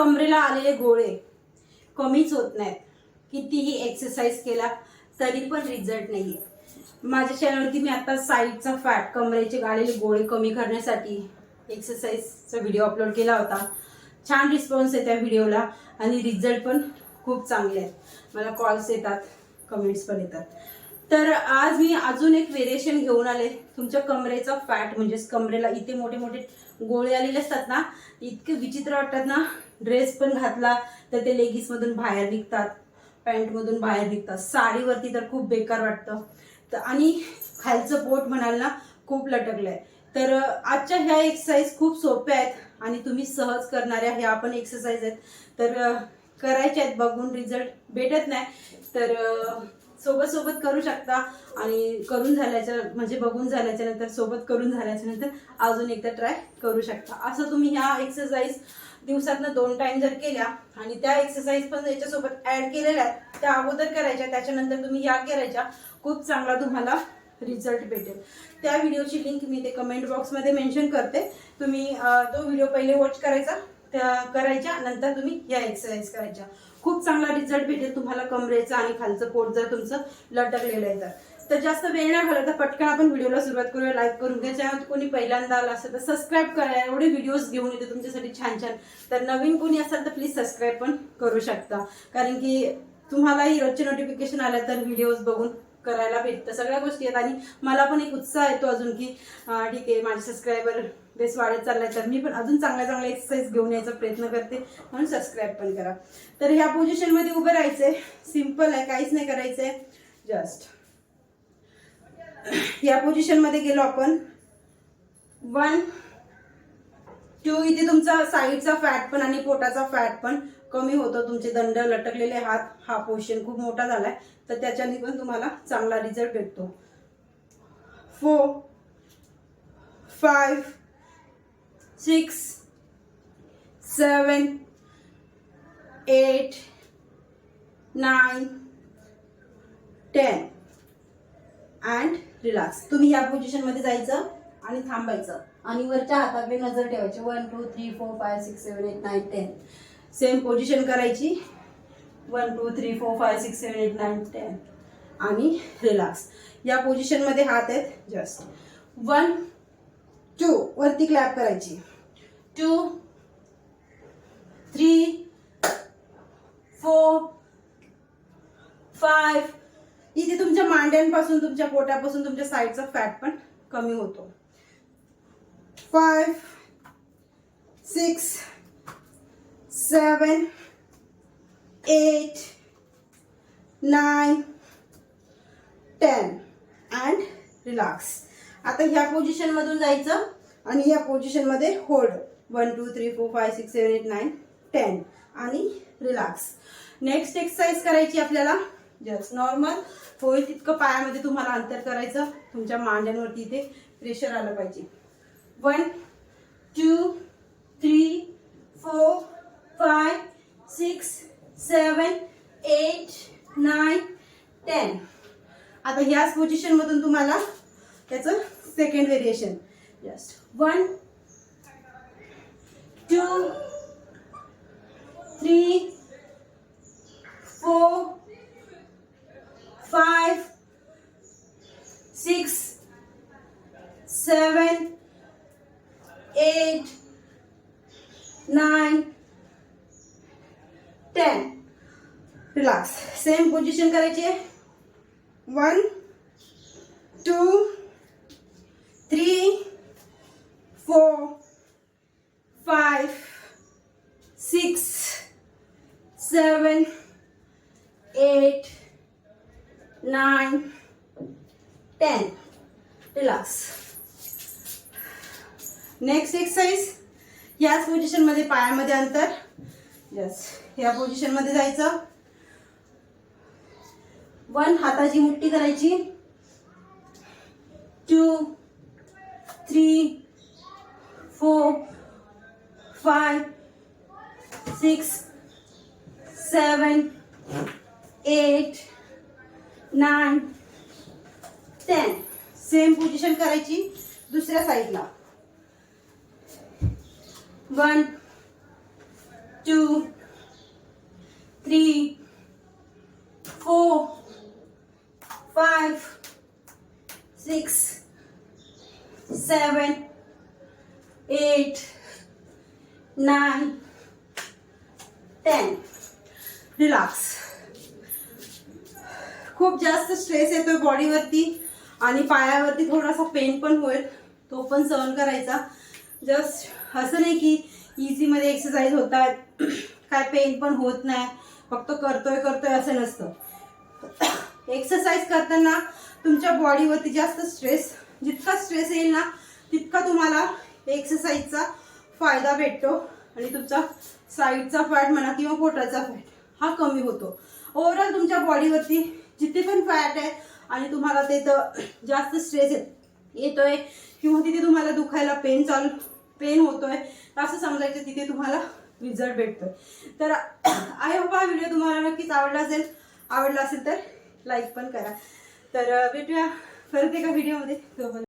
कमरेला आलेले गोळे कमीच होत नाहीत. कितीही एक्सरसाइज केला तरी पण रिझल्ट नाही आहे माझ्या चॅनलवरती मी आता साईडचा फॅट कमरेचे गाळलेले गोळे कमी करण्यासाठी एक्सरसाइजचा व्हिडिओ अपलोड केला होता. छान रिस्पॉन्स आहे त्या व्हिडिओला आणि रिझल्ट पण खूप चांगले आहेत. मला कॉल्स येतात कमेंट्स पण येतात. तर आज मी अजून एक वेरिएशन घेऊन आले. तुमच्या कमरेचा फॅट म्हणजेच कमरेला इथे मोठे मोठे गोळे आलेले असतात ना इतके विचित्र वाटतात ना. ड्रेस पण घातला तर ते लेगीसमधून बाहेर निघतात पॅन्टमधून बाहेर निघतात. साडीवरती तर खूप बेकार वाटतं. तर आणि खालचं पोट म्हणाल ना खूप लटकलंय. तर आजच्या ह्या एक्सरसाइज खूप सोप्या आहेत आणि तुम्ही सहज करणाऱ्या ह्या पण एक्सरसाइज आहेत. तर करायच्या आहेत बघून रिझल्ट भेटत नाही. तर सोबत सोबत करू शकता. आणि करून झाल्याच्या म्हणजे बघून झाल्याच्यानंतर सोबत करून झाल्याच्यानंतर अजून एकदा ट्राय करू शकता. असं तुम्ही ह्या एक्सरसाइज दिवसातनं दोन टाइम जर केल्या आणि त्या एक्सरसाइज पण याच्यासोबत ऍड केलेल्या आहेत त्या अगोदर करायच्या त्याच्यानंतर तुम्ही या करायच्या खूप चांगला तुम्हाला रिझल्ट भेटेल. त्या व्हिडिओची लिंक मी ते कमेंट बॉक्समध्ये मेन्शन करते. तुम्ही तो व्हिडिओ पहिले वॉच करायचा त्या करायच्या नंतर तुम्ही या एक्सरसाइज करायच्या. खूप चांगला रिझल्ट भेटेल तुम्हाला कमरेचा आणि खालचं पोट जर तुमचं लटकलेलं आहे तर. तर जास्त वेळ नाही घालत तर पटकन आपण व्हिडिओला सुरुवात करूया लाईक करून घ्या. चॅनल कोणी पहिल्यांदा आला असेल तर सबस्क्राईब करा. एवढे व्हिडिओज घेऊन येते तुमच्यासाठी छान छान. तर नवीन कोणी असेल तर प्लीज सबस्क्राईब पण करू शकता. कारण की तुम्हालाही रोजचे नोटिफिकेशन आलं तर व्हिडिओज बघून करायला भेटतं. सगळ्या गोष्टी आहेत. आणि मला पण एक उत्साह येतो अजून की ठीक आहे माझे सबस्क्रायबर बेस वाढत चाललाय तर मी पण अजून चांगल्या चांगल्या एक्सरसाइज घेऊन यायचा प्रयत्न करते. म्हणून सबस्क्राईब पण करा. तर ह्या पोझिशनमध्ये उभं राहायचंय. सिंपल आहे काहीच नाही करायचंय. जस्ट या पोझिशनमध्ये गेलो आपण. वन टू इथे तुमचा साईडचा फॅट पण आणि पोटाचा फॅट पण कमी होतो. तुमचे दंड लटकलेले हात हा पोर्शन खूप मोठा झालाय. तर त्याच्याने पण तुम्हाला चांगला रिझल्ट भेटतो. Four five six seven eight nine ten. And relax. तुम्ही या पोझिशनमध्ये जायचं आणि थांबायचं. आणि वरच्या हाताकडे नजर ठेवायची. One two three four five six seven eight nine ten same position करायची. One two three four five six seven eight nine ten आणि रिलॅक्स. या पोझिशनमध्ये हात आहेत जस्ट वन टू वरती क्लॅप करायची. टू थ्री फोर फाईव्ह इथे तुमच्या मांड्यांपासून तुमच्या पोटापासून तुमच्या साईडचा फॅट पण कमी होतो. Five six seven eight nine ten and relax आता ह्या पोझिशनमधून जायचं आणि या पोझिशनमध्ये hold one two three four five six seven eight nine ten आणि रिलॅक्स नेक्स्ट एक्सरसाइज करायची आपल्याला. जस्ट नॉर्मल होईल तितकं पायामध्ये तुम्हाला अंतर करायचं. तुमच्या मांड्यांवरती इथे प्रेशर आलं पाहिजे. One two three four five six seven eight nine ten आता ह्याच पोझिशनमधून तुम्हाला त्याचं second variation just one two three four five six seven eight nine ten relax same position करायची आहे. One two three, four five, six seven eight nine ten Relax. Next exercise. याच पोझिशनमध्ये पायामध्ये अंतर. यस या पोझिशनमध्ये जायचं. वन हाताची मुठ्ठी करायची. Two three four five six seven eight nine ten same position करायची दुसऱ्या साईडला one two three four five six seven eight nine ten relax खूप जास्त स्ट्रेस येतोय बॉडीवरती आणि पायावरती थोडासा पेन पण होईल तो पण सहन करायचा. जस्ट असं नाही की इझीमध्ये एक्सरसाइज होतात. काय पेन पण होत नाही. फक्त करतोय करतोय असं नसतं. एक्सरसाइज करताना तुमच्या बॉडीवरती जास्त स्ट्रेस जितका स्ट्रेस येईल ना तितका तुम्हाला एक्सरसाइजचा फायदा भेटतो आणि तुमचा साईडचा फॅट म्हणा किंवा पोटाचा फॅट हा कमी होतो. ओव्हरऑल तुमच्या बॉडीवरती जिथे पण फॅट आहे आणि तुम्हाला ते तर जास्त स्ट्रेस येतोय किंवा तिथे तुम्हाला दुखायला पेन चालू पेन होतोय आहे असं समजायचं तिथे तुम्हाला रिझल्ट भेटतोय. तर आय होप हा व्हिडिओ तुम्हाला नक्कीच आवडला असेल आवडला असेल तर लाईक पण करा. तर भेटूया परत एका व्हिडिओमध्ये